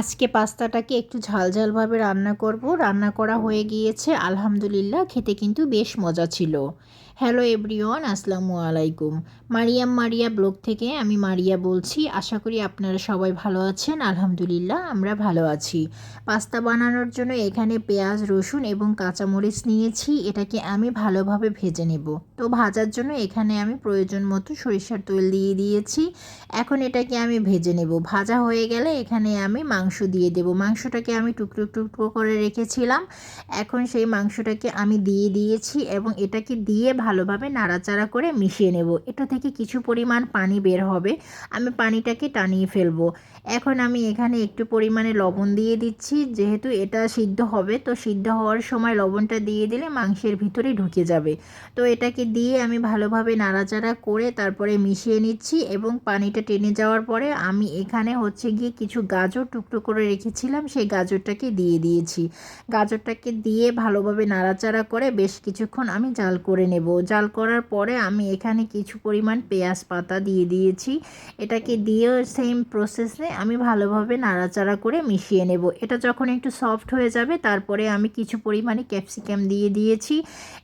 আজকে পাস্তাটাকে একটু ঝালঝালভাবে রান্না করব। রান্না করা হয়ে গিয়েছে, আলহামদুলিল্লাহ, খেতে কিন্তু বেশ মজা ছিল। হ্যালো এভরিওয়ান আসসালামু আলাইকুম। মারিয়াম মারিয়া ব্লগ থেকে আমি মারিয়া বলছি, আশা করি আপনারা সবাই ভালো আছেন, আলহামদুলিল্লাহ, আমরা ভালো আছি। পাস্তা বানানোর জন্য এখানে পেঁয়াজ, রসুন এবং কাঁচামরিচ নিয়েছি, এটাকে আমি ভালোভাবে ভেজে নেব। তো ভাজার জন্য এখানে আমি প্রয়োজন মতো সরিষার তেল দিয়ে দিয়েছি। এখন এটাকে আমি ভেজে নেব। ভাজা হয়ে গেলে এখানে আমি মাংস দিয়ে দেব। মাংসটাকে আমি টুকরো টুকরো করে রেখেছিলাম। এখন সেই মাংসটাকে আমি দিয়ে দিয়েছি এবং এটাকে দিয়ে ভালোভাবে নাড়াচাড়া করে মিশিয়ে নেব। এটা থেকে কিছু পরিমাণ পানি বের হবে। আমি পানিটাকে টানিয়ে ফেলব। এখন আমি এখানে একটু পরিমাণে লবণ দিয়ে দিচ্ছি। যেহেতু এটা সিদ্ধ হবে, তো সিদ্ধ হওয়ার সময় লবণটা দিয়ে দিলে মাংসের ভিতরে ঢুকে যাবে। তো এটাকে দিয়ে আমি ভালোভাবে নাড়াচাড়া করে তারপরে মিশিয়ে নিচ্ছি এবং পানিটা টেনে যাওয়ার পরে আমি এখানে হচ্ছে গিয়ে কিছু গাজর টুকরো করে রেখেছিলাম, সেই গাজরটাকে দিয়ে দিয়েছি। গাজরটাকে দিয়ে ভালোভাবে নাড়াচাড়া করে বেশ কিছুক্ষণ আমি জাল করে নেব। জাল করার পরে আমি এখানে কিছু পরিমাণ পেঁয়াজ পাতা দিয়ে দিয়েছি। এটাকে দিয়েও সেম প্রসেসে আমি ভালোভাবে নাড়াচাড়া করে মিশিয়ে নেব। এটা যখন একটু সফট হয়ে যাবে, তারপরে আমি কিছু পরিমাণে ক্যাপসিকাম দিয়ে দিয়েছি।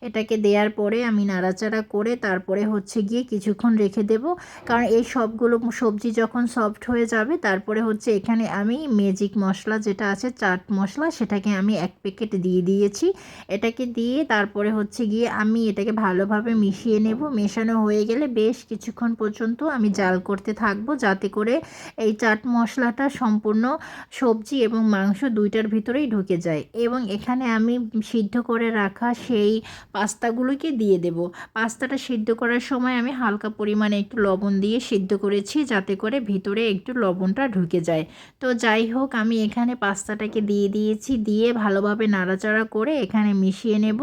এটাকে দেওয়ার পরে আমি নাড়াচাড়া করে তারপরে হচ্ছে গিয়ে কিছুক্ষণ রেখে দেব। কারণ এই সবগুলো সবজি যখন সফট হয়ে যাবে, তারপরে হচ্ছে এখানে আমি ম্যাজিক মশলা যেটা আছে, চাট মশলা, সেটাকে আমি এক প্যাকেট দিয়ে দিয়েছি। এটাকে দিয়ে তারপরে হচ্ছে গিয়ে আমি এটাকে ভালোভাবে মিশিয়ে নেব। মেশানো হয়ে গেলে বেশ কিছুক্ষণ পর্যন্ত আমি জাল করতে থাকব, যাতে করে এই চাট মশলাটা সম্পূর্ণ সবজি এবং মাংস দুইটার ভিতরেই ঢুকে যায়। এবং এখানে আমি সিদ্ধ করে রাখা সেই পাস্তাগুলোকে দিয়ে দেব। পাস্তাটা সিদ্ধ করার সময় আমি হালকা পরিমাণে একটু লবণ দিয়ে সিদ্ধ করেছি, যাতে করে ভিতরে একটু লবণটা ঢুকে যায়। তো যাই হোক আমি এখানে পাস্তাটাকে দিয়ে দিয়েছি। দিয়ে ভালোভাবে নাড়াচাড়া করে এখানে মিশিয়ে নেব।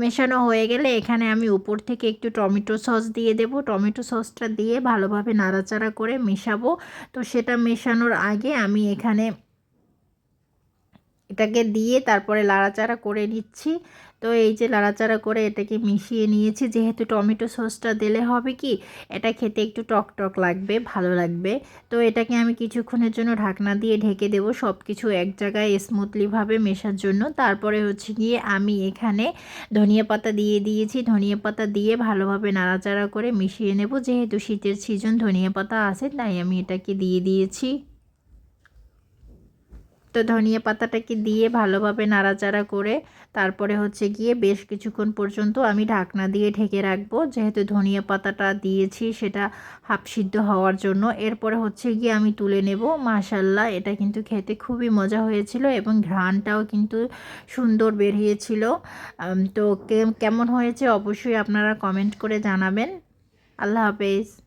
মেশানো হয়ে গেলে এখানে আমি উপর থেকে একটু টমেটো সস দিয়ে দেব। টমেটো সসটা দিয়ে ভালোভাবে নাড়াচাড়া করে মেশাবো। তো সেটা মেশানোর আগে আমি এখানে এটাকে দিয়ে তারপরে লাড়াচাড়া করে নিচ্ছি। তো এই যে লাড়াচাড়া করে এটাকে মিশিয়ে নিয়েছি, যেহেতু টমেটো সসটা দিলে হবে কি, এটা খেতে একটু টক টক লাগবে, ভালো লাগবে। তো এটাকে আমি কিছুক্ষণের জন্য ঢাকনা দিয়ে ঢেকে দেবো সব কিছু এক জায়গায় স্মুথলিভাবে মেশার জন্য। তারপরে হচ্ছে গিয়ে আমি এখানে ধনিয়া পাতা দিয়ে দিয়েছি। ধনিয়া পাতা দিয়ে ভালোভাবে নাড়াচাড়া করে মিশিয়ে নেব। যেহেতু শীতের সিজন ধনিয়া পাতা আছে, তাই আমি এটাকে দিয়ে দিয়েছি। তো ধনিয়া পাতাটাকে দিয়ে ভালোভাবে নাড়াচাড়া করে তারপরে হচ্ছে গিয়ে বেশ কিছুক্ষণ পর্যন্ত আমি ঢাকনা দিয়ে ঢেকে রাখব। যেহেতু ধনিয়া পাতাটা দিয়েছি সেটা হাফ সিদ্ধ হওয়ার জন্য। এরপরে হচ্ছে গিয়ে আমি তুলে নেব। মাশাল্লাহ এটা কিন্তু খেতে খুবই মজা হয়েছিল এবং ঘ্রাণটাও কিন্তু সুন্দর বেরিয়েছিল তো কেমন হয়েছে অবশ্যই আপনারা কমেন্ট করে জানাবেন। আল্লাহ হাফেজ।